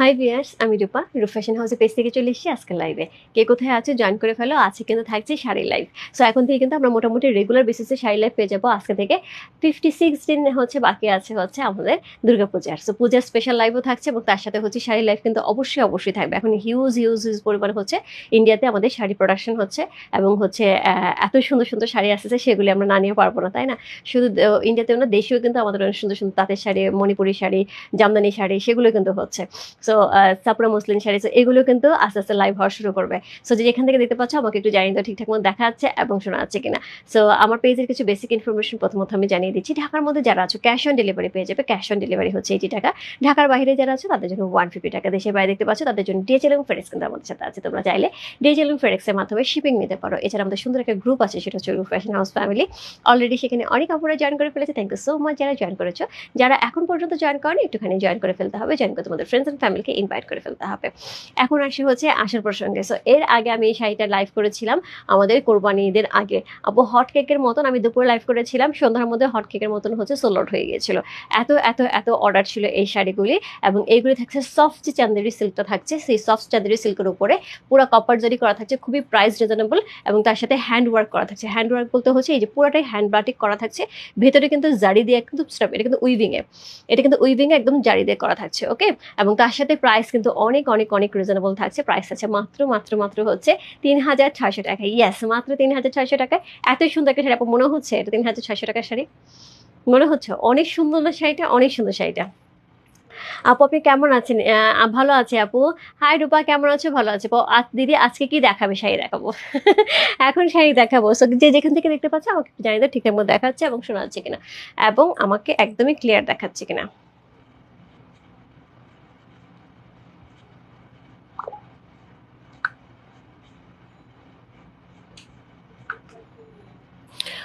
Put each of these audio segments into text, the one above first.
High viewers আমি রূপা। রূপ fashion হাউসে পেজ থেকে চলে এসেছি আজকে লাইভে কে কোথায় আছে জয়েন করে ফেলো। আছে কিন্তু থাকছে শাড়ি লাইভ সো এখন থেকে কিন্তু আমরা মোটামুটি রেগুলার বেসিসে শাড়ি লাইভ পেয়ে যাব আজকে থেকে। ফিফটি সিক্স দিন হচ্ছে, বাকি আছে হচ্ছে আমাদের দুর্গাপূজার। সো পূজার স্পেশাল লাইভও থাকছে এবং তার সাথে হচ্ছে শাড়ি লাইভ কিন্তু অবশ্যই অবশ্যই থাকবে। এখন হিউজ হিউজ হিউজ পরিমাণ হচ্ছে ইন্ডিয়াতে আমাদের শাড়ি প্রোডাকশন হচ্ছে এবং হচ্ছে এত সুন্দর সুন্দর শাড়ি আসতেছে, সেগুলি আমরা না নিয়ে পারব না, তাই না? শুধু ইন্ডিয়াতে না দেশেও কিন্তু আমাদের অনেক সুন্দর সুন্দর তাঁতের শাড়ি, মণিপুরি শাড়ি, জামদানি শাড়ি, সেগুলো কিন্তু হচ্ছে। সো সাপড়া মুসলিম শাড়ি, so এগুলো কিন্তু আস্তে আস্তে লাইভ হওয়া শুরু করবে। সো যে যেখান থেকে দেখতে পাচ্ছ, আমাকে একটু জানিয়ে দাও ঠিকঠাক মতো দেখা যাচ্ছে এবং শোনা যাচ্ছে কিনা। সো আমার পেজের কিছু বেসিক ইনফরমেশন প্রথমত আমি জানিয়ে দিচ্ছি। ঢাকার মধ্যে যারা আছো ক্যাশ অন ডেলিভারি পেয়ে যাবে। ক্যাশ অন ডেলিভারি হচ্ছে এইটি টাকা। ঢাকার বাইরে যারা আছো, তাদের জন্য ওয়ান ফিফটি টাকা। দেশের বাইরে দেখতে পাচ্ছ, তাদের জন্য ডিএচএল এবং ফেরেক্স কিন্তু আমাদের সাথে আছে। তোমরা চাইলে ডিএচএল এবং ফেরেক্সের মাধ্যমে শিপিং নিতে পারো। এছাড়া আমাদের সুন্দর একটা গ্রুপ আছে, সেটা হচ্ছে ফ্যাশন হাউস ফ্যামিলি অলরেডি সেখানে অনেক আপুরা জয়েন করে ফেলেছে। থ্যাংক ইউ সো মাচ যারা জয়েন করেছ। যারা এখন পর্যন্ত জয়েন করেনি, একটুখানি জয়েন করে ফেলতে হবে। জয়েন করে তোমাদের ফ্রেন্ডস অ্যান্ড ফ্যামিলিকে ইনভাইট করে ফেলতে হবে। এখন আসি হচ্ছে আসার প্রসঙ্গে। সো এর আগে আমি এই শাড়িটা লাইভ করেছিলাম আমাদের কোরবানি ঈদের আগে আপু হট কেকের মতন আমি দুপুরে লাইভ করেছিলাম, সন্ধ্যার মধ্যে হট কেকের মতন হচ্ছে সোল আউট হয়ে গিয়েছিল। এত এত এত অর্ডার ছিল এই শাড়িগুলি এবং এইগুলি থাকছে সফট যে চান্দেরি সিল্কটা থাকছে। সেই সফট চান্দেরি সিল্কের উপরে পুরো কপার জারি করা থাকছে, খুবই প্রাইস রিজনেবল এবং তার সাথে হ্যান্ড ওয়ার্ক করা থাকছে। হ্যান্ড ওয়ার্ক বলতে হচ্ছে এই যে পুরোটাই হ্যান্ড বাটিক করা থাকছে। ভেতরে কিন্তু জারি দিয়ে কিন্তু এটা কিন্তু উইভিংয়ে এটা কিন্তু উইভিংয়ে একদম জারি দিয়ে করা থাকছে ওকে এবং তার সাথে প্রাইস কিন্তু অনেক অনেক অনেক রিজনেবল থাকছে। প্রাইস আছে মাত্র মাত্র মাত্র হচ্ছে তিন হাজার ছয়শো টাকা। ইয়েস মাত্র তিন হাজার ছয়শো টাকায় এত সুন্দর একটা শাড়ি মনে হচ্ছে এটা তিন হাজার ছয়শো টাকার শাড়ি? মনে হচ্ছে? অনেক সুন্দর না শাড়িটা, অনেক সুন্দর শাড়িটা। আপু, আপনি কেমন আছেন? ভালো আছে, আপু। হাই রূপা, কেমন আছো? ভালো আছে দিদি, আজকে কি দেখাবে? শাড়ি দেখাবো। এখন শাড়ি দেখাবো। যে যেখান থেকে দেখতে পাচ্ছে, আমাকে জানিয়ে দাও, ঠিকঠাক মতো দেখাচ্ছে এবং শোনা যাচ্ছে কিনা। এবং আমাকে একদমই ক্লিয়ার দেখাচ্ছে কিনা।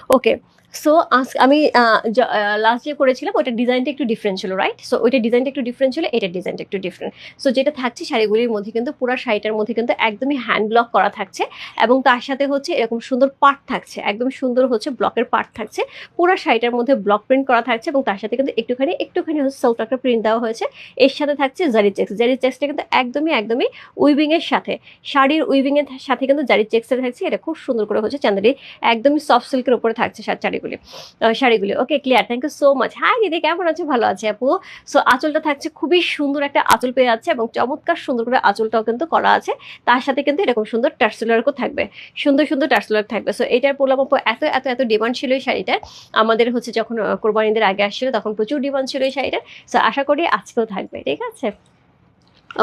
ওকে সো আজ আমি লাস্ট যে করেছিলাম, ওইটা ডিজাইনটা একটু ডিফারেন্ট ছিল রাইট সো ওইটা ডিজাইনটা একটু ডিফারেন্ট ছিল, এটার ডিজাইনটা একটু ডিফারেন্ট সো যেটা থাকছে শাড়িগুলির মধ্যে কিন্তু পুরো শাড়িটার মধ্যে কিন্তু একদমই হ্যান্ড ব্লক করা থাকছে এবং তার সাথে হচ্ছে এরকম সুন্দর পার্ট থাকছে, একদম সুন্দর হচ্ছে ব্লকের পার্ট থাকছে। পুরো শাড়িটার মধ্যে ব্লক প্রিন্ট করা থাকছে এবং তার সাথে কিন্তু একটুখানি একটুখানি হচ্ছে সল্ট একটা প্রিন্ট দেওয়া হয়েছে। এর সাথে থাকছে জারি চেক্স জারি চেক্সটা কিন্তু একদমই একদমই উইভিংয়ের সাথে। শাড়ির উইভিংয়ের সাথে কিন্তু জারি চেক্সের থাকছে, এটা খুব সুন্দর করে হচ্ছে চান্দারি একদমই সফট সিল্কের উপরে থাকছে শাড়ি- শাড়িগুলি। শাড়িগুলি। Okay clear thank you so much hi দিদি, কেমন আছে? ভালো আছে আপু। সো আঁচলটা থাকছে খুবই সুন্দর একটা আঁচল পেয়ে যাচ্ছে এবং চমৎকার সুন্দর করে আঁচলটাও কিন্তু করা আছে। তার সাথে কিন্তু এরকম সুন্দর টার্সেলারও থাকবে। সুন্দর সুন্দর টার্সেলার থাকবে। সো এটার পোলাপ আপু, এত এত এত ডিমান্ড ছিল এই শাড়িটার আমাদের হচ্ছে যখন কোরবানিদের আগে আসছিল, তখন প্রচুর ডিমান্ড ছিল এই শাড়িটার সো আশা করি আজকেও থাকবে, ঠিক আছে?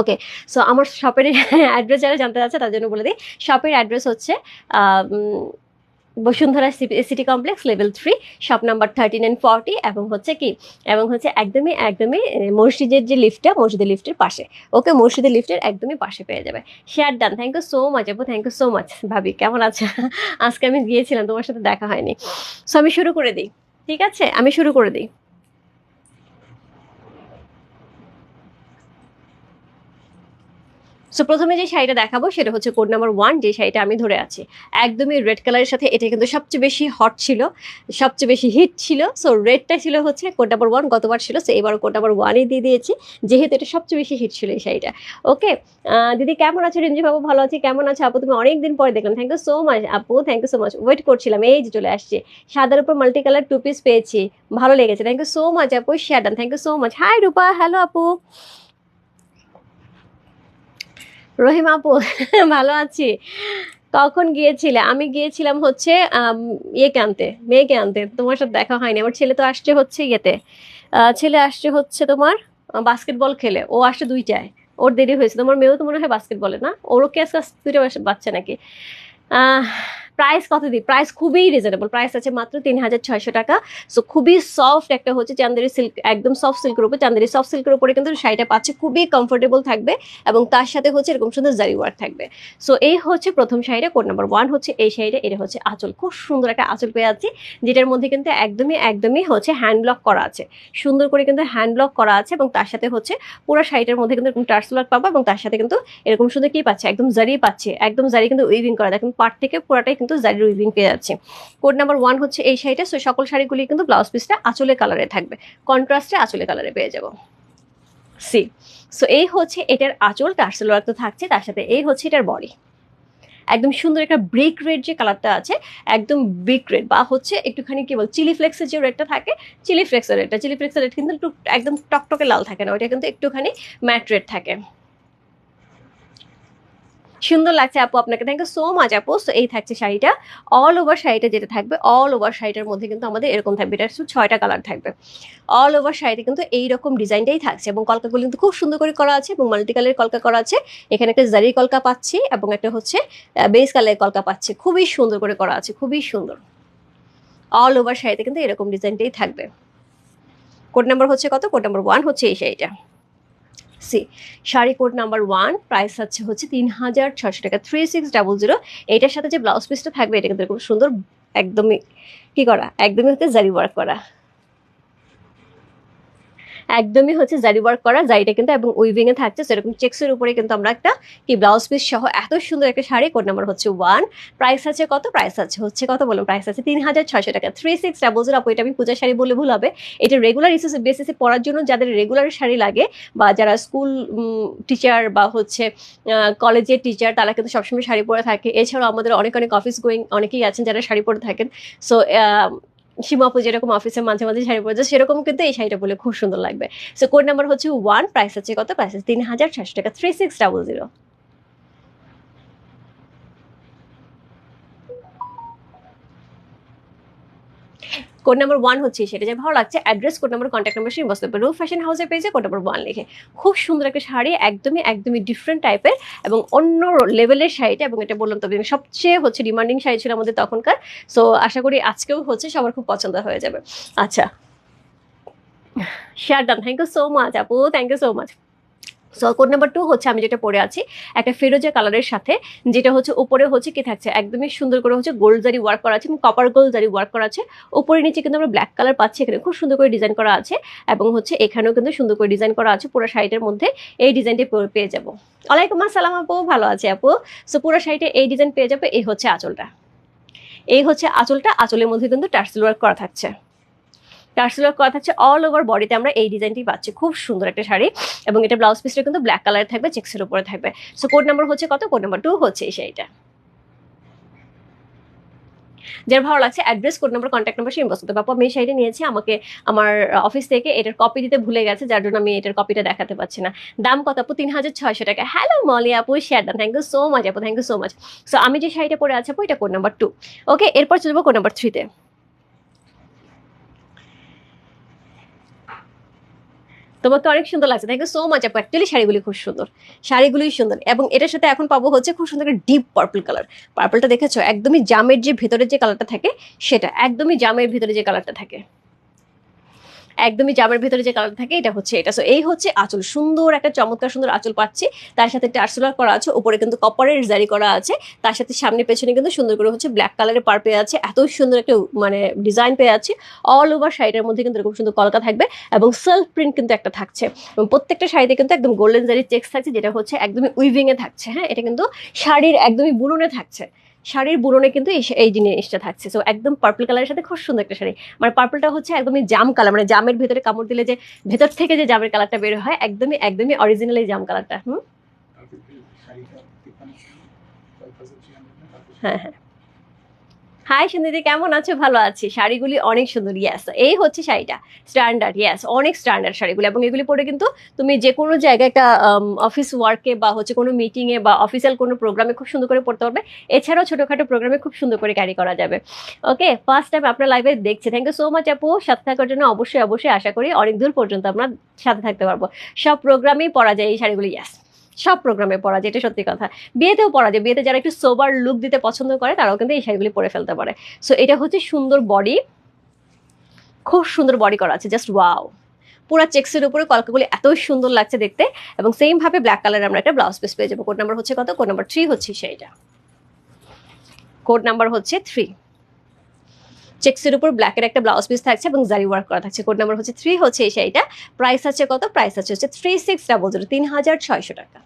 ওকে সো আমার শপের অ্যাড্রেস যারা জানতে চাচ্ছে তার জন্য বলে দিই। শপের অ্যাড্রেস হচ্ছে Bashundhara city complex level three shop number thirteen and forty এবং হচ্ছে কি, এবং হচ্ছে একদমই একদমই মসজিদের যে লিফটটা মসজিদের লিফটের পাশে। ওকে, মসজিদের লিফটের একদমই পাশে পেয়ে যাবে। Share done thank you so much আপু। থ্যাংক ইউ সো মাচ ভাবি। কেমন আছে? আজকে আমি গিয়েছিলাম, তোমার সাথে দেখা হয়নি। সো আমি শুরু করে দিই। ঠিক আছে? আমি শুরু করে দিই। সো প্রথমে যে শাড়িটা দেখাবো সেটা হচ্ছে কোড নাম্বার ওয়ান যে শাড়িটা আমি ধরে আছি। একদমই রেড কালারের সাথে এটা কিন্তু সবচেয়ে বেশি হট ছিল, সবচেয়ে বেশি হিট ছিল। সো রেডটা ছিল হচ্ছে কোড নাম্বার ওয়ান গতবার ছিল সো এবার কোড নাম্বার ওয়ানই দিয়ে দিয়েছি। যেহেতু এটা সবচেয়ে বেশি হিট ছিল এই শাড়িটা। ওকে দিদি কেমন আছো? রিঞ্জি বাবু ভালো আছি, কেমন আছো? আপু, তুমি অনেক দিন পরে দেখলাম। থ্যাংক ইউ সো মাচ আপু thank you so much wait করছিলাম, এই যে চলে আসছে। সাদার উপর মাল্টি কালার টু পিস পেয়েছি, ভালো লেগেছে। থ্যাংক ইউ সো মাচ আপু share done thank you so much hi Rupa hello আপু। রহিম আপু, ভালো আছি। কখন গিয়েছিলে? আমি গিয়েছিলাম হচ্ছে ইয়েকে আনতে, মেয়েকে আনতে। তোমার সাথে দেখা হয়নি। আমার ছেলে তো আসছে হচ্ছে ইয়েতে। ছেলে আসছে হচ্ছে তোমার বাস্কেটবল খেলে। ও আসছে দুইটায়। ওর দেরি হয়েছে। তোমার মেয়েও তো মনে হয় বাস্কেটবলে না? ওর ওকে আজকে দুইটা বাচ্চা নাকি? প্রাইস কত দিই? প্রাইস খুবই রিজনেবল প্রাইস আছে মাত্র তিন হাজার ছয়শো টাকা। সো খুবই সফট একটা হচ্ছে চান্দেরি সিল্ক একদম সফট সিল্কের উপরে। চান্দেরি সফট সিল্কের উপরে কিন্তু শাড়িটা পাচ্ছে, খুবই কমফোর্টেবল থাকবে এবং তার সাথে হচ্ছে এরকম সুন্দর জারি ওয়ার্ক থাকবে। সো এই হচ্ছে প্রথম শাড়িটা কোড নাম্বার ওয়ান হচ্ছে এই শাড়িটা, এটা হচ্ছে আঁচল। খুব সুন্দর একটা আঁচল পেয়ে যাচ্ছি, যেটার মধ্যে কিন্তু একদমই একদমই হচ্ছে হ্যান্ড ব্লক করা আছে। সুন্দর করে কিন্তু হ্যান্ড ব্লক করা আছে এবং তার সাথে হচ্ছে পুরো শাড়িটার মধ্যে কিন্তু এরকম টার্স ব্লক পাবো এবং তার সাথে কিন্তু এরকম সুন্দর কি পাচ্ছে? একদম জারি পাচ্ছে। একদম জারি কিন্তু উইভিং করা, দেখুন পার্ট থেকে পুরোটাই কিন্তু জারির উইভিং পেয়ে যাচ্ছে। কোড নাম্বার ওয়ান হচ্ছে এই শাড়িটা সো সকল শাড়িগুলি কিন্তু ব্লাউজ পিসটা আঁচলে কালারে থাকবে। কন্ট্রাস্টে আঁচলে কালারে পেয়ে যাব। সি সো এই হচ্ছে এটার আঁচল ওয়ার্ক তো থাকছে, তার সাথে এই হচ্ছে এটার বডি একদম সুন্দর একটা ব্রিক রেড যে কালারটা আছে, একদম ব্রিক রেড বা হচ্ছে একটুখানি কি বল চিলি ফ্লেক্সের যে রেডটা থাকে চিলি ফ্লেক্সের রেডটা চিলি ফ্লেক্সের রেড কিন্তু একদম টকটকে লাল থাকে না, ওইটা কিন্তু একটুখানি ম্যাট রেড থাকে। সুন্দর লাগছে আপু, আপনাকে থ্যাংক ইউ সো মাচ আপু। সো এই থাকছে শাড়িটা। অল ওভার শাড়িটা যেটা থাকবে অল ওভার শাড়িটার মধ্যে কিন্তু আমাদের এরকম থাকবে। এটা ছয়টা কালার থাকবে। অল ওভার শাড়িতে কিন্তু এইরকম ডিজাইনটাই থাকছে এবং কলকাগুলো কিন্তু খুব সুন্দর করে করা আছে এবং মাল্টি কালারের কলকা করা আছে। এখানে একটা জারি কলকা পাচ্ছি এবং একটা হচ্ছে বেস কালারের কলকা পাচ্ছি। খুবই সুন্দর করে করা আছে, খুবই সুন্দর। অল ওভার শাড়িতে কিন্তু এরকম ডিজাইনটাই থাকবে। কোড নাম্বার হচ্ছে কত? কোড নাম্বার ওয়ান হচ্ছে এই শাড়িটা। C, sari code number one, price হচ্ছে হচ্ছে তিন হাজার ছশো টাকা থ্রি সিক্স ডাবল জিরো এটার সাথে যে ব্লাউজ পিসটা থাকবে, এটা কিন্তু খুব সুন্দর, একদমই কি করা, একদমই হচ্ছে জারি ওয়ার্ক করা। একদমই হচ্ছে জারি ওয়ার্ক করা, জারিটা কিন্তু এবং উইভিং এ থাকছে সেরকম চেক্সের উপরে কিন্তু আমরা একটা কি ব্লাউজ পিস সহ এত সুন্দর একটা শাড়ি কোড নাম্বার হচ্ছে ওয়ান প্রাইস আছে কত? প্রাইস আছে হচ্ছে কত বলুন প্রাইস আছে তিন হাজার ছয়শো টাকা। থ্রি সিক্স ডাবল জিরো আপু আমি পূজার শাড়ি বলে ভুল হবে। এটা রেগুলার বেসিসে পরার জন্য যাদের রেগুলার শাড়ি লাগে বা যারা স্কুল টিচার বা হচ্ছে কলেজের টিচার তারা কিন্তু সবসময় শাড়ি পরে থাকে। এছাড়াও আমাদের অনেক অনেক অফিস গোয়িং অনেকেই আছেন যারা শাড়ি পরে থাকেন। সো সীমাপু যেরকম অফিসে মাঝে মাঝে শাড়ি পরেছে সেরকম কিন্তু এই শাড়িটা বলে খুব সুন্দর লাগবে। সো কোড নাম্বার হচ্ছে ওয়ান প্রাইস আছে কত? প্রাইস তিন হাজার ছশো টাকা three six double zero code number one হচ্ছে সেটা যে ভালো লাগছে, address code number contact number সেই বসতে পারবে ফ্যাশন হাউসের পেজে কোড নাম্বার ওয়ান লিখে। খুব সুন্দর একটা শাড়ি, একদমই একদমই ডিফারেন্ট টাইপের এবং অন্য লেভেলের শাড়িটা এবং এটা বললাম তবে সবচেয়ে হচ্ছে ডিমান্ডিং শাড়ি ছিল আমাদের তখনকার। সো আশা করি আজকেও হচ্ছে, সবার খুব পছন্দ হয়ে যাবে। আচ্ছা। Share done thank you so much আপু। Thank you so much so code number two হচ্ছে আমি যেটা পরে আছি, একটা ফেরোজা কালারের সাথে, যেটা হচ্ছে উপরে হচ্ছে কি থাকছে, একদমই সুন্দর করে হচ্ছে গোল্ড জারি ওয়ার্ক করা আছে এবং কপার গোল্ড জারি ওয়ার্ক করা আছে। উপরে নিচে কিন্তু আমরা ব্ল্যাক কালার পাচ্ছি, এখানে খুব সুন্দর করে ডিজাইন করা আছে এবং হচ্ছে এখানেও কিন্তু সুন্দর করে ডিজাইন করা আছে, পুরো শাড়িটার মধ্যে এই ডিজাইনটি পেয়ে যাব। ওয়ালাইকুম আসসালাম আপু, ভালো আছে আপু? সো পুরো শাড়িতে এই ডিজাইন পেয়ে যাবে, এই হচ্ছে আঁচলটা। এই হচ্ছে আঁচলটা, আঁচলের মধ্যে কিন্তু টার্সেল ওয়ার্ক করা থাকছে। টার্সেল ওয়ার্ক করা থাকছে অল ওভার বডিতে আমরা এই ডিজাইনটি পাচ্ছি। খুব সুন্দর একটা শাড়ি এবং এটা ব্লাউজ পিসটা কিন্তু ব্ল্যাক কালার থাকবে চেক্সের উপরে থাকবে। সো কোড নাম্বার হচ্ছে কত? কোড নাম্বার টু হচ্ছে এই শাড়িটা। যার ভালো লাগছে address code number contact number সেই বসতে বাপু, আমি এই শাড়িটা নিয়েছি, আমাকে আমার অফিস থেকে এটার কপি দিতে ভুলে গেছে, যার জন্য আমি এটার কপিটা দেখাতে পারছি না। দাম কত আপু? তিন হাজার ছয়শো টাকা। হ্যালো মলি আপু শেয়ার দাম থ্যাংক ইউ সো মাচ আপু thank you so much so আমি যে শাড়িটা পরে আছি আপু, এটা কোড নাম্বার টু ওকে এরপর চলবো কোড নাম্বার থ্রিতে তোমার তো অনেক সুন্দর লাগছে থ্যাংক ইউ সো মাচ আপু। অ্যাকচুয়ালি শাড়িগুলি খুব সুন্দর। শাড়িগুলি সুন্দর। এবং এটার সাথে এখন পাবো হচ্ছে খুব সুন্দর ডিপ পার্পল কালার পার্পলটা দেখেছ? একদমই জামের যে ভেতরে যে কালারটা থাকে, সেটা। একদমই জামের ভেতরে যে কালারটা থাকে। একদমই জামের ভিতরে যে কালার থাকে, এটা হচ্ছে এটা। সো এই হচ্ছে আঁচল। সুন্দর একটা চমৎকার সুন্দর আঁচল পাচ্ছি। তার সাথে টার্সেলার করা আছে, উপরে কিন্তু কপারের জারি করা আছে। তার সাথে সামনে পেছনে কিন্তু সুন্দর করে হচ্ছে ব্ল্যাক কালারের পার পেয়ে আছে। এত সুন্দর একটা মানে ডিজাইন পেয়ে আছে। অল ওভার শাড়িটার মধ্যে কিন্তু এরকম সুন্দর কলকা থাকবে এবং সেলফ প্রিন্ট কিন্তু একটা থাকছে। এবং প্রত্যেকটা শাড়িতে কিন্তু একদম গোল্ডেন জারি চেক্স থাকছে, যেটা হচ্ছে একদমই উইভিং এ থাকছে। হ্যাঁ এটা কিন্তু শাড়ির একদমই বুননে থাকছে। শাড়ির বুননে কিন্তু এই জিনিসটা থাকছে। সো একদম পার্পল কালারের সাথে খুব সুন্দর একটা শাড়ি। মানে পার্পলটা হচ্ছে একদমই জাম কালার মানে জামের ভেতরে কামড় দিলে যে ভেতর থেকে যে জামের কালারটা বের হয় একদমই একদমই অরিজিনাল এই জাম কালারটা হুম? হ্যাঁ হ্যাঁ। হাই সুন্দরী কেমন আছো? ভালো আছি। শাড়িগুলি অনেক সুন্দর ইয়াস এই হচ্ছে শাড়িটা স্ট্যান্ডার্ড ইয়াস অনেক স্ট্যান্ডার্ড শাড়িগুলি। এবং এগুলি পরে কিন্তু তুমি যে কোনো জায়গায় একটা অফিস ওয়ার্কে বা হচ্ছে কোনো মিটিংয়ে বা অফিসিয়াল কোনো প্রোগ্রামে খুব সুন্দর করে পড়তে পারবে। এছাড়াও ছোটোখাটো প্রোগ্রামে খুব সুন্দর করে ক্যারি করা যাবে। ওকে ফার্স্ট টাইম আপনার লাইভে দেখছি। থ্যাংক ইউ সো মাচ আপু। সাথে থাকার জন্য অবশ্যই অবশ্যই আশা করি অনেক দূর পর্যন্ত আমরা সাথে থাকতে পারব। সব প্রোগ্রামেই পরা যায় এই শাড়িগুলি ইয়াস সব প্রোগ্রামে পরা যায়, এটা সত্যি কথা। বিয়েতেও পরা যায়, বিয়েতে যারা একটু সোবার লুক দিতে পছন্দ করে, তারাও কিন্তু এই শাড়িগুলি পরে ফেলতে পারে। সো এটা হচ্ছে সুন্দর বডি খুব সুন্দর বডি করা আছে জাস্ট ওয়াও পুরো চেক্সের উপরে কলকাগুলি এত সুন্দর লাগছে দেখতে এবং সেম ভাবে ব্ল্যাক কালার আমরা একটা ব্লাউজ পিস পেয়ে যাব। কোড নাম্বার হচ্ছে কত? কোড নাম্বার থ্রি হচ্ছে সেইটা। কোড নাম্বার হচ্ছে থ্রি চেক্সের উপর ব্ল্যাকের একটা ব্লাউজ পিস থাকছে এবং জারি ওয়ার্ক করা থাকছে। কোড নাম্বার হচ্ছে থ্রি হচ্ছে এই শাড়িটা। প্রাইস আছে কত? প্রাইস আছে হচ্ছে থ্রি সিক্স ডাবল জিরো তিন হাজার ছয়শো টাকা।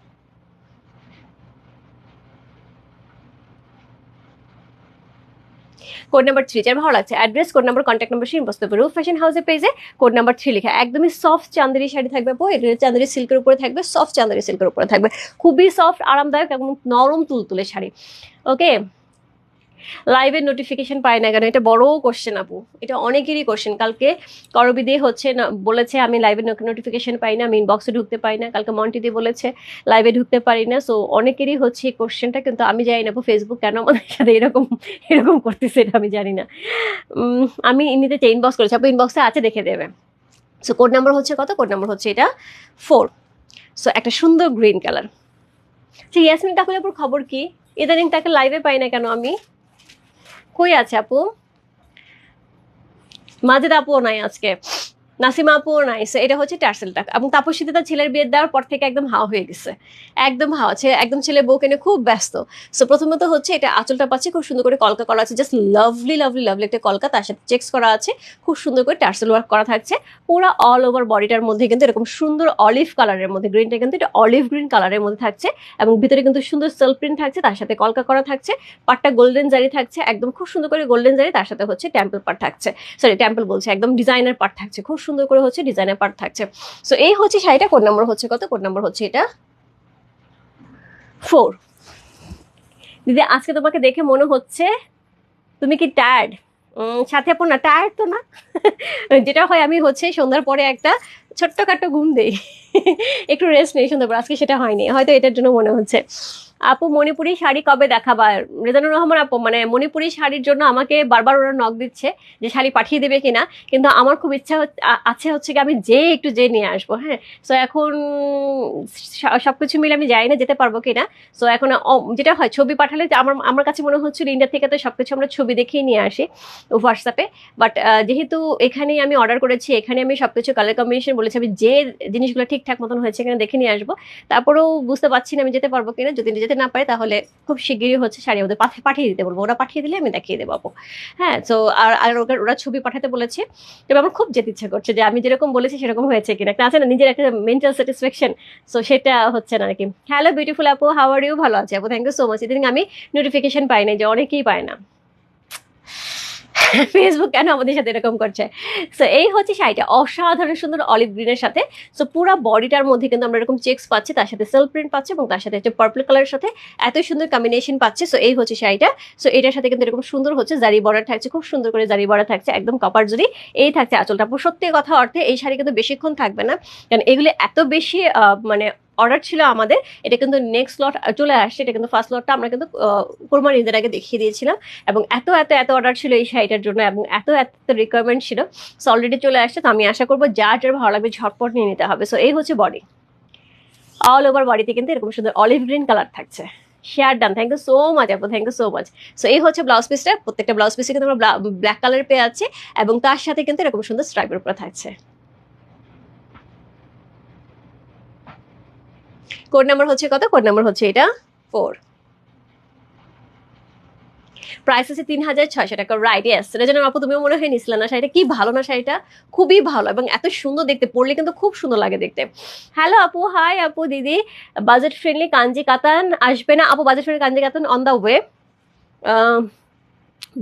কোড নাম্বার থ্রি যার ভালো লাগছে address code number contact number সেই বসতে পারো ফ্যাশন হাউসের পেজে কোড নাম্বার থ্রি লেখা, একদমই সফট চান্দেরি শাড়ি থাকবে এটা চান্দেরি সিল্কের উপরে থাকবে সফট চান্দেরি সিল্কের উপরে থাকবে। খুবই সফট আরামদায়ক এবং নরম তুলতুলে শাড়ি। ওকে লাইভের নোটিফিকেশন পাই না কেন? এটা বড় কোশ্চেন আপু। এটা অনেকেরই কোশ্চেন কালকে করবি দিয়ে হচ্ছে না, বলেছে, আমি লাইভের নোটিফিকেশন পাই না, আমি ইনবক্সে ঢুকতে পাই না। কালকে মন্টি দিয়ে বলেছে লাইভে ঢুকতে পারি না। সো অনেকেরই হচ্ছে এই কোশ্চেনটা কিন্তু আমি জানি না আপু ফেসবুক কেন আমাদের সাথে এরকম এরকম করতেছে এটা আমি জানি না। আমি এমনিতে ইনবক্স করেছি। আপু ইনবক্সে আছে, দেখে দেবে। সো কোড নাম্বার হচ্ছে কত? কোড নাম্বার হচ্ছে এটা ফোর সো একটা সুন্দর গ্রিন কালার আচ্ছা ইয়াসমিন কাকুলের উপর খবর কি? ইদানিং তাকে লাইভে পাই না কেন আমি? কই আছে আপু? মাজেদ আপুও নাই আজকে। নাসিমা আপুও নাই এটা হচ্ছে টার্সেলটা এবং তাপসীতে তার ছেলের বিয়ে দেওয়ার পর থেকে একদম হাওয়া হয়ে গেছে। একদম হাওয়া একদম ছেলে বউকে নিয়ে খুব ব্যস্ত। সো প্রথমত হচ্ছে এটা আঁচলটা পাচ্ছে, খুব সুন্দর করে কলকা করা আছে জাস্ট লাভলি লাভলি লাভলি একটা কলকা, তার সাথে চেক্স করা আছে। খুব সুন্দর করে টার্সেল ওয়ার্ক করা থাকছে। পুরো অল ওভার বডিটার মধ্যে কিন্তু এরকম সুন্দর অলিভ কালারের মধ্যে গ্রিনটা কিন্তু এটা অলিভ গ্রিন কালারের মধ্যে থাকছে। এবং ভিতরে কিন্তু সুন্দর সেলফ প্রিন্ট থাকছে, তার সাথে কলকা করা থাকছে। পাটটা গোল্ডেন জারি থাকছে, একদম খুব সুন্দর করে গোল্ডেন জারি, তার সাথে হচ্ছে টেম্পল পাট থাকছে। সরি টেম্পল বলছে, একদম ডিজাইনার পাট থাকছে, খুব সুন্দর করে হচ্ছে ডিজাইনার পাট থাকছে। সো এই হচ্ছে শাড়িটা কোড নম্বর হচ্ছে কত? কোড নম্বর হচ্ছে এটা ফোর দিদি, আজকে তোমাকে দেখে মনে হচ্ছে তুমি কি টায়ার্ড সাথে আপন না টায়ার্ড তো না? যেটা হয়, আমি হচ্ছে সন্ধ্যার পরে একটা ছোট্টখাটো ঘুম দেই। একটু রেস্ট নেই সন্ধ্যার পর, আজকে সেটা হয়নি। হয়তো এটার জন্য মনে হচ্ছে। আপু মণিপুরি শাড়ি কবে দেখাবার? রেজানুর রহমান আপু মানে মণিপুরি শাড়ির জন্য আমাকে বারবার ওরা নক দিচ্ছে যে শাড়ি পাঠিয়ে দেবে কিনা। কিন্তু আমার খুব ইচ্ছা আছে হচ্ছে কি আমি যে একটু যে নিয়ে আসব হ্যাঁ। সো এখন সব কিছু মিলে আমি যাই না যেতে পারব কিনা। সো এখন যেটা হয়, ছবি পাঠালে আমার আমার কাছে মনে হচ্ছিল ইন্ডিয়া থেকে তো সবকিছু আমরা ছবি দেখেই নিয়ে আসি হোয়াটসঅ্যাপে। বাট যেহেতু এখানেই আমি অর্ডার করেছি এখানে আমি সবকিছু কালার কম্বিনেশন বলেছি, আমি যে জিনিসগুলো ঠিকঠাক মতন হয়েছে কিনা দেখে নিয়ে আসব। তারপরেও বুঝতে পারছি না আমি যেতে পারব কিনা, যদি যেতে না পারে, তাহলে খুব শিগগিরই হচ্ছে শাড়ি ওদের পাঠিয়ে দিতে বলব। ওরা পাঠিয়ে দিলে আমি দেখিয়ে দেবো আপু। হ্যাঁ তো আর আর ওরা- ছবি পাঠাতে বলেছে। তবে আমার খুব যেতে ইচ্ছা করছে যে আমি যেরকম বলেছি সেরকম হয়েছে কিনা। একটা আছে না, নিজের একটা মেন্টাল স্যাটিসফ্যাকশন সো সেটা হচ্ছে না আর কি হ্যালো বিউটিফুল আপু হাওয়ার ইউ ভালো আছে আপু থ্যাংক ইউ সো মাচ ইদানিং আমি নোটিফিকেশন পাই না যে অনেকেই পায় না। ফেসবুক কেন আমাদের সাথে এরকম করছে? সো এই হচ্ছে শাড়িটা। অসাধারণ সুন্দর অলিভ গ্রিনের সাথে। সো পুরো বডিটার মধ্যে কিন্তু আমরা এরকম চেক্স পাচ্ছি, তার সাথে সেলফ প্রিন্ট পাচ্ছি এবং তার সাথে একটা পার্পল কালারের সাথে এত সুন্দর কম্বিনেশন পাচ্ছে। সো এই হচ্ছে শাড়িটা। সো এটার সাথে কিন্তু এরকম সুন্দর হচ্ছে জারি বর্ডার থাকছে, খুব সুন্দর করে জারি বর্ডার থাকছে, একদম কপার জুড়ি। এই থাকছে আঁচলটা। সত্যি কথা অর্থে এই শাড়ি কিন্তু বেশিক্ষণ থাকবে না। কারণ এগুলি এত বেশি মানে অর্ডার ছিল আমাদের। এটা কিন্তু নেক্সট লট চলে আসছে। এটা কিন্তু ফার্স্ট লটটা আমরা কিন্তু কোরবানি ঈদের আগে দেখিয়ে দিয়েছিলাম। এবং এত এত এত অর্ডার ছিল এই শাড়িটার জন্য এবং এত এত রিকোয়ারমেন্ট ছিল। সো অলরেডি চলে আসছে। তো আমি আশা করব যার যার ভালো লাগবে ঝটপট নিয়ে নিতে হবে। সো এই হচ্ছে বডি অল ওভার বডিতে কিন্তু এরকম সুন্দর অলিভ গ্রিন কালার থাকছে। Share done thank you so much আপু thank you so much so এই হচ্ছে ব্লাউজ পিসটা প্রত্যেকটা ব্লাউজ পিসে কিন্তু আমরা ব্ল্যাক কালার পেয়ে আছে এবং তার সাথে কিন্তু এরকম সুন্দর স্ট্রাইপের উপরে থাকছে। কোড নাম্বার হচ্ছে কত? কোড নাম্বার হচ্ছে এটা ফোর প্রাইস আছে তিন হাজার ছয়শো টাকা রাইট ইয়াস রেজানুর আপু, তুমিও মনে হয় নিছিলা না শাড়িটা? কি ভালো না শাড়িটা? খুবই ভালো এবং এত সুন্দর দেখতে, পরলে কিন্তু খুব সুন্দর লাগে দেখতে। হ্যালো আপু হাই আপু, দিদি। বাজেট ফ্রেন্ডলি কাঞ্জি কাতান আসবে না। আপু বাজেট ফ্রেন্ডলি কাঞ্জি কাতান অন দ্য ওয়ে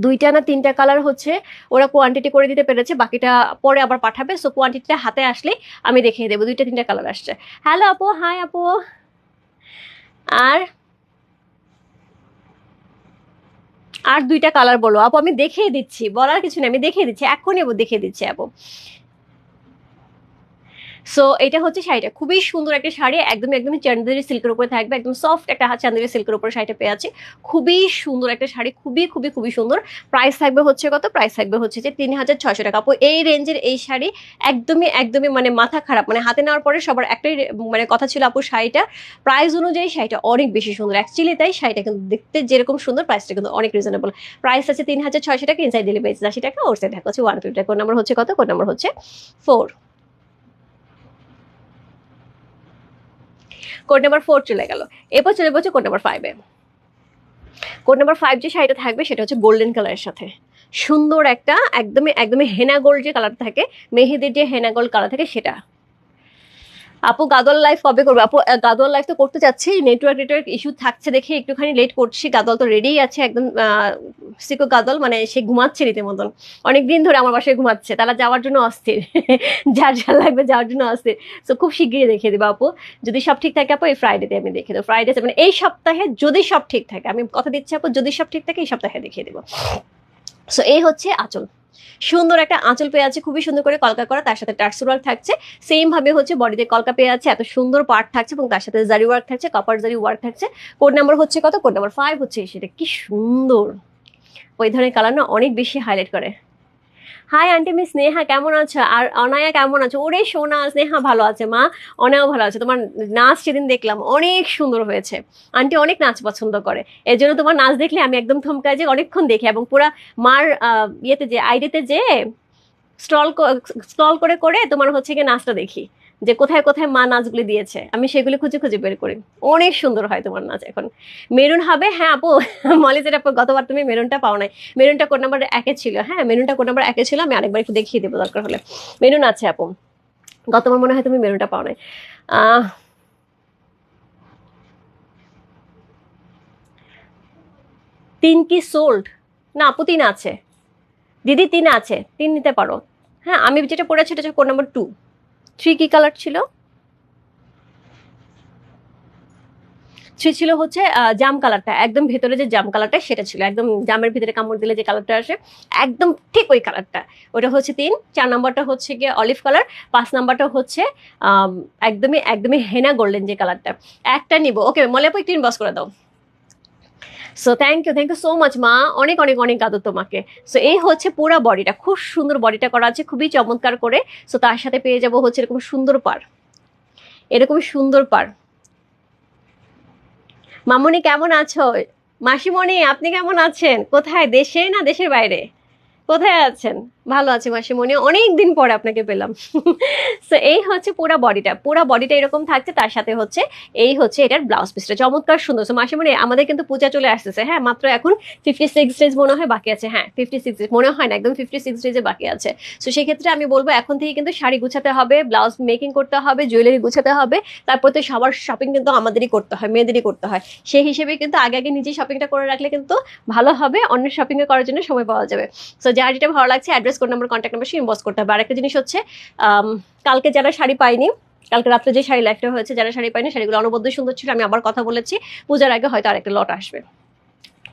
দুইটা না তিনটা কালার হচ্ছে, ওরা কোয়ান্টিটি করে দিতে পেরেছে, বাকিটা পরে আবার পাঠাবে সো কোয়ান্টিটিটা হাতে আসলে আমি দেখিয়ে দেবো, দুইটা তিনটা কালার আসছে। হ্যালো আপু হাই আপু। আর আর দুইটা কালার বলো, আপু আমি দেখিয়ে দিচ্ছি, বলার কিছু নেই, আমি দেখিয়ে দিচ্ছি এখনই দেখিয়ে দিচ্ছি আপু। সো এটা হচ্ছে শাড়িটা। খুবই সুন্দর একটা শাড়ি একদম একদমই চান্দেরি সিল্কের উপরে থাকবে একদম সফট একটা চান্দেরি সিল্কের উপরে শাড়িটা পেয়ে আছে খুবই সুন্দর একটা শাড়ি, খুবই খুবই খুবই সুন্দর। প্রাইস থাকবে হচ্ছে কত? প্রাইস থাকবে হচ্ছে যে তিন হাজার ছয়শো টাকা। আপু, এই রেঞ্জের এই শাড়ি একদমই একদমই মানে মাথা খারাপ। মানে হাতে নেওয়ার পরে সবার একটাই মানে কথা ছিল আপু শাড়িটা। প্রাইস অনুযায়ী শাড়িটা অনেক বেশি সুন্দর। অ্যাকচুয়ালি তাই শাড়িটা কিন্তু দেখতে যেরকম সুন্দর প্রাইসটা কিন্তু অনেক রিজনেবল প্রাইস আছে তিন হাজার ছয়শো টাকা ইনসাইড পেয়েছে আশি টাকা ওর সাইড হচ্ছে ওয়ান ফিফটি কোন নাম্বার হচ্ছে কত? কোন নাম্বার হচ্ছে ফোর কোড নাম্বার ফোর চলে গেল। এরপর চলে পড়ছে কোড নাম্বার ফাইভে কোড নাম্বার ফাইভ যে শাড়িটা থাকবে, সেটা হচ্ছে গোল্ডেন কালারের সাথে। সুন্দর একটা, একদমই একদমই হেনা গোল্ড যে কালার থাকে, মেহেদির যে হেনা গোল্ড কালার থাকে, সেটা। আপু গাদল লাইফ কবে করবে? আপু গাদল লাইফ তো করতে যাচ্ছি নেটওয়ার্ক নেটওয়ার্ক ইস্যু থাকছে দেখে একটুখানি লেট করছি। গাদল তো রেডিই আছে, একদম সিকো গাদল মানে সে ঘুমাচ্ছে রীতিমতন। অনেক দিন ধরে আমার বাসায় ঘুমাচ্ছে, তারা যাওয়ার জন্য অস্থির। যার যার লাগবে যাওয়ার জন্য অস্থির। তো খুব শিগগিরই দেখিয়ে দেবো আপু। যদি সব ঠিক থাকে আপু, এই ফ্রাইডেতে আমি দেখে দেবো। ফ্রাইডে মানে এই সপ্তাহে যদি সব ঠিক থাকে, আমি কথা দিচ্ছি আপু, যদি সব ঠিক থাকে, এই সপ্তাহে দেখিয়ে দেবো। সো এই হচ্ছে আঁচল সুন্দর একটা আঁচল পেয়ে আছে, খুবই সুন্দর করে কলকা করা, তার সাথে টার্সুর ওয়ার্ক থাকছে। সেম ভাবে হচ্ছে বডিতে কলকা পেয়ে আছে, এত সুন্দর পার্ট থাকছে এবং তার সাথে জারি ওয়ার্ক থাকছে কপার জারি ওয়ার্ক থাকছে। কোড নাম্বার হচ্ছে কত? কোড নাম্বার ফাইভ হচ্ছে, সেটা কি সুন্দর। ওই ধরনের কালার না অনেক বেশি হাইলাইট করে। হাই আন্টি মিস স্নেহা কেমন আছো? আর অনায়া কেমন আছো? ওরে সোনা, স্নেহা ভালো আছে, মা? অনায়াও ভালো আছে। তোমার নাচ সেদিন দেখলাম, অনেক সুন্দর হয়েছে। আন্টি অনেক নাচ পছন্দ করে। এর জন্য তোমার নাচ দেখলে আমি একদম থমকায় যে অনেকক্ষণ দেখি এবং পুরা মার ইয়েতে যে, আইডিতে যে, স্টল স্টল করে করে তোমার হচ্ছে গিয়ে নাচটা দেখি। যে কোথায় কোথায় মা নাচগুলি দিয়েছে, আমি সেগুলি খুঁজে খুঁজে বের করি। অনেক সুন্দর হয় তোমার নাচ এখন। মেরুন হবে? হ্যাঁ আপু। মলিজের আপু, গতবার তুমি মেরুনটা পাও নাই। মেরুনটা কোন নাম্বার একে ছিল হ্যাঁ মেরুনটা কোন নাম্বার একে ছিল, আমি আরেকবার একটু দেখিয়ে দেবো দরকার হলে। মেরুন আছে, আপু। গতবার মনে হয় তুমি মেরুনটা পাও নাই। তিন কি সোল্ড না, আপু, তিন আছে। দিদি, তিন আছে। তিন নিতে পারো। হ্যাঁ আমি যেটা পড়েছি, এটা হচ্ছে কোড নাম্বার টু থ্রি কি কালার ছিল? থ্রি ছিল হচ্ছে জাম কালারটা একদম ভেতরে যে জাম কালারটা সেটা ছিল। একদম জামের ভিতরে কামড় দিলে যে কালারটা আসে, একদম ঠিক ওই কালারটা ওটা হচ্ছে তিন। চার নাম্বারটা হচ্ছে গিয়ে অলিভ কালার পাঁচ নাম্বারটা হচ্ছে একদমই একদমই হেনা গোল্ডেন যে কালারটা একটা নিব। ওকে মলে আপু একটু ইনবক্স করে দাও। So thank you thank you so much মা। অনেক অনেক অনেক আদর তোমাকে। সো এই হচ্ছে পুরা বডিটা। খুব সুন্দর বডিটা করা আছে, খুবই চমৎকার করে। সো তার সাথে পেয়ে যাব হচ্ছে এরকম সুন্দর পার এরকম সুন্দর পার মামনি, কেমন আছো? মাসিমণি, আপনি কেমন আছেন? কোথায়? দেশে না দেশের বাইরে? কোথায় আছেন? ভালো আছে মাসিমণি অনেক দিন পরে আপনাকে পেলাম। সো এই হচ্ছে পুরা বডিটা। পুরা বডিটা এরকম থাকছে, তার সাথে হচ্ছে, এই হচ্ছে এটার ব্লাউজ পিসটা চমৎকার সুন্দর। সো মাসিমণি, আমাদের কিন্তু পূজা চলে আসতেছে। হ্যাঁ মাত্র এখন ফিফটি সিক্স ডেজ মনে হয় বাকি আছে। হ্যাঁ ফিফটি সিক্স ডেজ মনে হয় না, একদম ফিফটি সিক্স ডেজে বাকি আছে। সো সেক্ষেত্রে আমি বলব, এখন থেকে কিন্তু শাড়ি গুছাতে হবে ব্লাউজ মেকিং করতে হবে জুয়েলারি গুছাতে হবে। তারপর তো সবার শপিং কিন্তু আমাদেরই করতে হয়, মেয়েদেরই করতে হয়। সেই হিসেবে কিন্তু আগে আগে নিজে শপিংটা করে রাখলে কিন্তু ভালো হবে অন্য শপিং করার জন্য সময় পাওয়া যাবে। সো যার যেটা ভালো লাগছে address code number contact number সে ইনবক্স করতে হবে। আরেকটা জিনিস হচ্ছে কালকে যারা শাড়ি পায়নি, কালকে রাত্রে যে শাড়ি লাইফটা হয়েছে, যারা শাড়ি পায়নি, শাড়িগুলো অনবদ্য সুন্দর ছিল, আমি আবার কথা বলেছি, পূজার আগে হয়তো আরেকটা লট আসবে।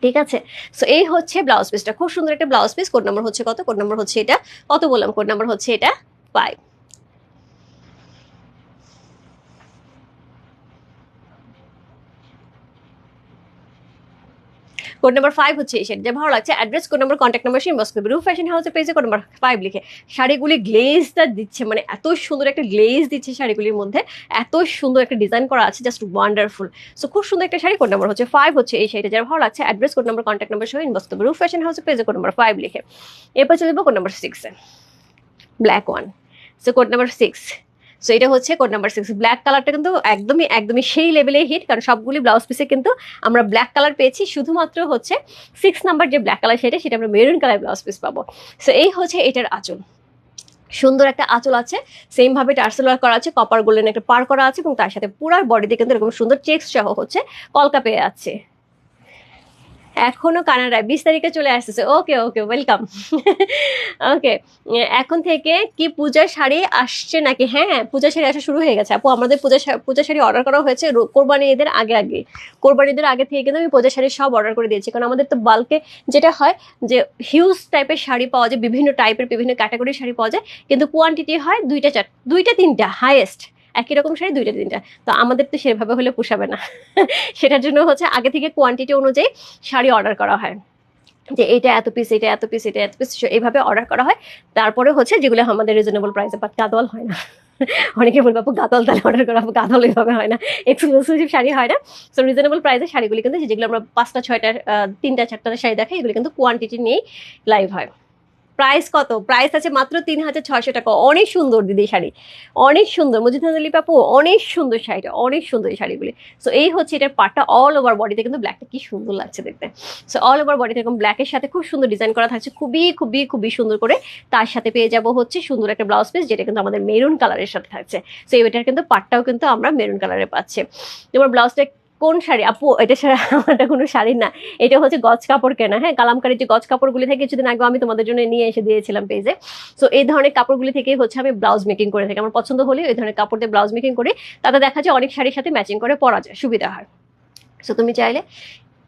ঠিক আছে? সো এই হচ্ছে ব্লাউজ পিসটা খুব সুন্দর একটা ব্লাউজ পিস কোড নাম্বার হচ্ছে কত? কোড নাম্বার হচ্ছে এটা। কত বললাম? কোড নাম্বার হচ্ছে এটা? ফাইভ কোড নাম্বার ফাইভ হচ্ছে এই সেটা যে ভালো লাগছে address code number contact number inbox করবে রু ফ্যাশন হাউসের পেজে কোড নাম্বার ফাইভ লিখে, শাড়িগুলি গ্লেজটা দিচ্ছে মানে এত সুন্দর একটা গ্লেজ দিচ্ছে শাড়িগুলির মধ্যে, এত সুন্দর একটা ডিজাইন করা আছে জাস্ট ওয়ান্ডারফুল সো খুব সুন্দর একটা শাড়ি কোড নাম্বার হচ্ছে ফাইভ হচ্ছে এই শাড়িটা যারা ভালো লাগছে address code number contact number সহ ইনবক্স রু ফ্যাশন হাউসের পেজে কোড নাম্বার ফাইভ লিখে। এরপর চলে যাব কোড নাম্বার সিক্সে black one so code number six so এটা হচ্ছে কোড নাম্বার সিক্স ব্ল্যাক কালারটা কিন্তু একদমই একদমই সেই লেভেলে হিট কারণ সবগুলি ব্লাউজ পিসে কিন্তু আমরা ব্ল্যাক কালার পেয়েছি। শুধুমাত্র হচ্ছে সিক্স নাম্বার যে ব্ল্যাক কালার সেটা সেটা আমরা মেরুন কালার ব্লাউজ পিস পাবো। সো এই হচ্ছে এটার আঁচল। সুন্দর একটা আঁচল আছে। সেম ভাবে টার্সেল ওয়ার্ক করা আছে কপার গোল্ডেন একটা পার করা আছে এবং তার সাথে পুরো বডিতে কিন্তু এরকম সুন্দর চেক্স সহ হচ্ছে কলকা পেয়ে আছে এখনও কানাডায়, বিশ তারিখে চলে আসতেছে। ওকে ওকে ওয়েলকাম ওকে এখন থেকে কি পূজার শাড়ি আসছে নাকি? হ্যাঁ পূজার শাড়ি আসা শুরু হয়ে গেছে। আপু, আমাদের পূজা পূজা শাড়ি অর্ডার করা হয়েছে কোরবানি ঈদের আগে আগে। কোরবানি ঈদের আগে থেকে কিন্তু আমি পূজার শাড়ি সব অর্ডার করে দিয়েছি। কারণ আমাদের তো বাল্কে যেটা হয় যে হিউজ টাইপের শাড়ি পাওয়া যায়, বিভিন্ন টাইপের বিভিন্ন ক্যাটাগরির শাড়ি পাওয়া যায়। কিন্তু কোয়ান্টিটি হয় দুইটা চার, দুইটা তিনটা হাইয়েস্ট একই রকম শাড়ি দুইটা তিনটা। তো আমাদের তো সেভাবে হলে পোষাবে না। সেটার জন্য হচ্ছে আগে থেকে কোয়ান্টিটি অনুযায়ী শাড়ি অর্ডার করা হয়। যে এটা এত পিস এটা এত পিস এটা এত পিস এইভাবে অর্ডার করা হয়। তারপরে হচ্ছে যেগুলো আমাদের রিজনেবল প্রাইসে বাট গাদোয়াল হয় না। অনেকে বলব আপু গাদল তাহলে অর্ডার করা গাদল এইভাবে হয় না। এক্সক্লুসিভ শাড়ি হয় না। সো রিজনেবল প্রাইসে শাড়িগুলি কিন্তু যেগুলো আমরা পাঁচটা ছয়টা তিনটা, চারটা শাড়ি দেখাই, এগুলো কিন্তু কোয়ান্টিটি নিয়েই লাইভ হয়। প্রাইস কত? প্রাইস আছে মাত্র তিন হাজার ছয়শো টাকা। অনেক সুন্দর দিদি শাড়ি। অনেক সুন্দর। মজিদ হাজালি পাপু অনেক সুন্দর শাড়িটা, অনেক সুন্দর এই শাড়িগুলি। সো এই হচ্ছে এটার পাটটা অল ওভার বডিতে কিন্তু ব্ল্যাকটা কি সুন্দর লাগছে দেখতে। সো অল ওভার বডিতে এরকম ব্ল্যাকের সাথে খুব সুন্দর ডিজাইন করা থাকছে। খুবই খুবই খুবই সুন্দর করে তার সাথে পেয়ে যাব হচ্ছে সুন্দর একটা ব্লাউজ পিস যেটা কিন্তু আমাদের মেরুন কালারের সাথে থাকছে। সো এটার কিন্তু পাটটাও কিন্তু আমরা মেরুন কালারে পাচ্ছি। তোমার ব্লাউজটা কোন শাড়ি? আপু, এটা আমারটা কোনো শাড়ি না। এটা হচ্ছে গজ কাপড় কেনা। হ্যাঁ কালামকারী যে গজ কাপড়গুলি থাকে কিছুদিন আগে আমি তোমাদের জন্য নিয়ে এসে দিয়েছিলাম পেজে। সো এই ধরনের কাপড়গুলি থেকেই হচ্ছে আমি ব্লাউজ মেকিং করে থাকি। আমার পছন্দ হলে এই ধরনের কাপড় দিয়ে ব্লাউজ মেকিং করি তাতে দেখা যায় অনেক শাড়ির সাথে ম্যাচিং করে পরা যায়, সুবিধা হয়। সো তুমি চাইলে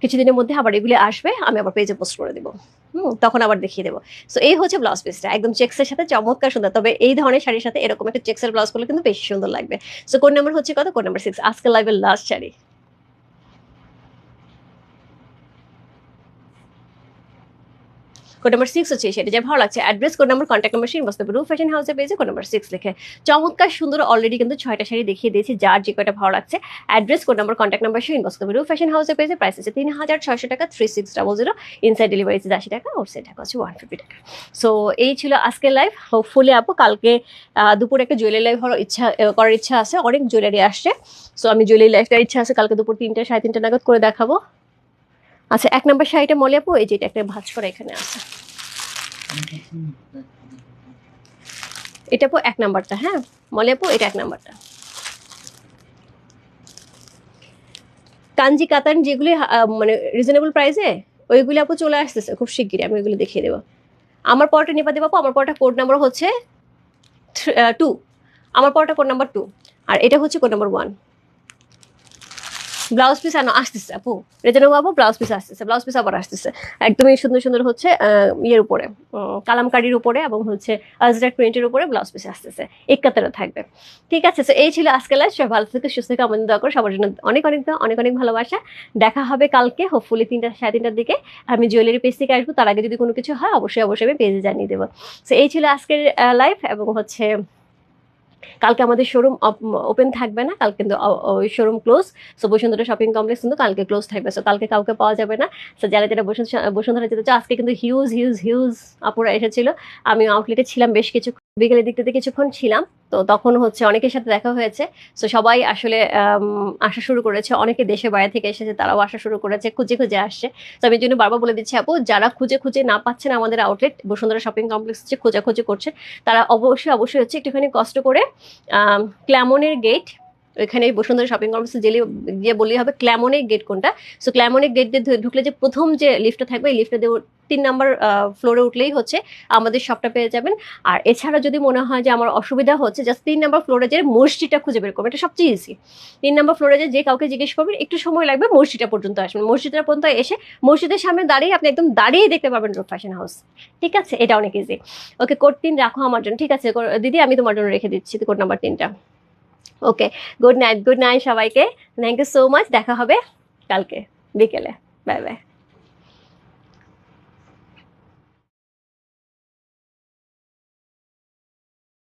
কিছুদিনের মধ্যে আবার এগুলি আসবে, আমি আবার পেজে পোস্ট করে দেবো। হুম, তখন আবার দেখিয়ে দেবো। সো এই হচ্ছে ব্লাউজ পিসটা একদম চেক্সের সাথে চমৎকার সুন্দর। তবে এই ধরনের শাড়ির সাথে এরকম একটা চেক্সের ব্লাউজ করলে কিন্তু বেশি সুন্দর লাগবে। সো কোন নাম্বার হচ্ছে কত? কোন নাম্বার সিক্স আজকে লাইভের last sari. Code number six হচ্ছে সেটা যে ভালো লাগছে। Address code number contact number সেই বসতে রু ফ্যাশন হাউসে পেয়েছে কোড নাম্বার সিক্স লিখে। চমৎকার সুন্দর অলরেডি কিন্তু ছয়টা শাড়ি দেখিয়ে দিয়েছি, যার যে কয়টা ভালো লাগছে। Address code number contact number সেই বসতে রু ফ্যাশন হাউসে পেয়েছে। প্রাইস আছে তিন হাজার ছয়শো টাকা three six double zero inside delivery আশি টাকা ওর সেট হচ্ছে ওয়ান ফিফটি টাকা। সো এই ছিল আজকের লাইভ হোপফুলি আপু, কালকে দুপুরে একটা জুয়েলারি লাইভ হওয়ার ইচ্ছা করার ইচ্ছা আছে। অনেক জুয়েলারি আসছে। সো আমি জুয়েলারি লাইভটার ইচ্ছা আছে, কালকে দুপুর তিনটে, সাড়ে তিনটে নাগাদ করে দেখাবো। আচ্ছা এক নম্বর শাড়িটা মলে আপু, এই যেটা একটা ভাজ করা এখানে আছে। এটা আপু এক নাম্বারটা হ্যাঁ? মলে আপু, এটা এক নাম্বারটা। কাঞ্জি, কাতান যেগুলি মানে রিজনেবল প্রাইসে ওইগুলি আপু চলে আসতেছে, খুব শিগগিরই আমি ওইগুলো দেখিয়ে দেবো। আমার পরটা নিপা দেবো আমার পরটা কোড নাম্বার হচ্ছে টু আমার পরটা কোড নাম্বার টু আর এটা হচ্ছে code number one blouse piece আনো, আসতেছে আপু। রেজানো বাবু ব্লাউজ পিস আসতেছে, ব্লাউজ পিস আবার আসতেছে। একদমই সুন্দর সুন্দর হচ্ছে ইয়ের উপরে কালামকারির উপরে এবং হচ্ছে আজরাক প্রিন্টের উপরে ব্লাউজ পিস আসতেছে। একাত্তরে থাকবে। ঠিক আছে তো এই ছিল আজকে লাইফ সবাই ভালো থেকে, সুস্থ থেকে, আমাদের দোয়া করো। সবার জন্য অনেক অনেক অনেক অনেক ভালোবাসা। দেখা হবে কালকে হোপফুলি তিনটা, সাড়ে তিনটার দিকে। আমি জুয়েলারি পেজ থেকে আসব, তার আগে যদি কোনো কিছু হয়, অবশ্যই অবশ্যই আমি পেজে জানিয়ে দেবো। তো এই ছিল আজকের লাইফ এবং হচ্ছে কালকে আমাদের শোরুম ওপেন থাকবে না, কালকে কিন্তু showroom close so Bashundhara shopping complex কিন্তু কালকে ক্লোজ থাকবে সো কালকে কাউকে পাওয়া যাবে না। সো যারা যারা বসুন্ধরা যেতে চাও, আজকে কিন্তু হিউজ হিউজ হিউজ আপুরা এসেছিল। আমি আউটলেটে ছিলাম বেশ কিছু, বিকেলের দিক থেকে কিছুক্ষণ ছিলাম। তো তখন হচ্ছে অনেকের সাথে দেখা হয়েছে। তো সবাই আসলে আসা শুরু করেছে। অনেকে দেশে বাইরে থেকে এসেছে, তারাও আসা শুরু করেছে, খুঁজে খুঁজে আসছে। তো আমি জন্য বারবার বলে দিচ্ছি, আপু, যারা খুঁজে খুঁজে না পাচ্ছেন আমাদের আউটলেট বসুন্ধরা শপিং কমপ্লেক্স হচ্ছে খোঁজাখুঁজি করছে তারা অবশ্যই অবশ্যই হচ্ছে একটুখানি কষ্ট করে ক্ল্যামনের গেট ওইখানে বসুন্ধরা শপিং কমপ্লেক্সে জেলে গিয়ে বললেই হবে ক্ল্যামনের গেট কোনটা? সো ক্ল্যামনের গেট দিয়ে ঢুকলে যে প্রথম যে লিফটটা থাকবে, এই লিফটটা দিয়ে তিন নাম্বার ফ্লোরে উঠলেই হচ্ছে, আমাদের শপটা পেয়ে যাবেন। আর এছাড়া যদি মনে হয় যে আমার অসুবিধা হচ্ছে জাস্ট তিন নাম্বার ফ্লোরে যে মসজিদটা খুঁজে বের করবেন, এটা সবচেয়ে ইজি তিন নাম্বার ফ্লোরে যে কাউকে জিজ্ঞেস করবেন, একটু সময় লাগবে মসজিদটা পর্যন্ত আসবেন। মসজিদটা পর্যন্ত এসে, মসজিদের সামনে দাঁড়িয়ে আপনি একদম দাঁড়িয়ে দেখতে পারবেন রূপ ফ্যাশন হাউস ঠিক আছে? এটা অনেক ইজি ওকে কোড তিন রাখো আমার জন্য। ঠিক আছে দিদি, আমি তোমার জন্য রেখে দিচ্ছি কোড নাম্বার তিনটা। Okay good night good night সবাইকে। থ্যাংক ইউ সো মাচ দেখা হবে কালকে বিকেলে। Bye bye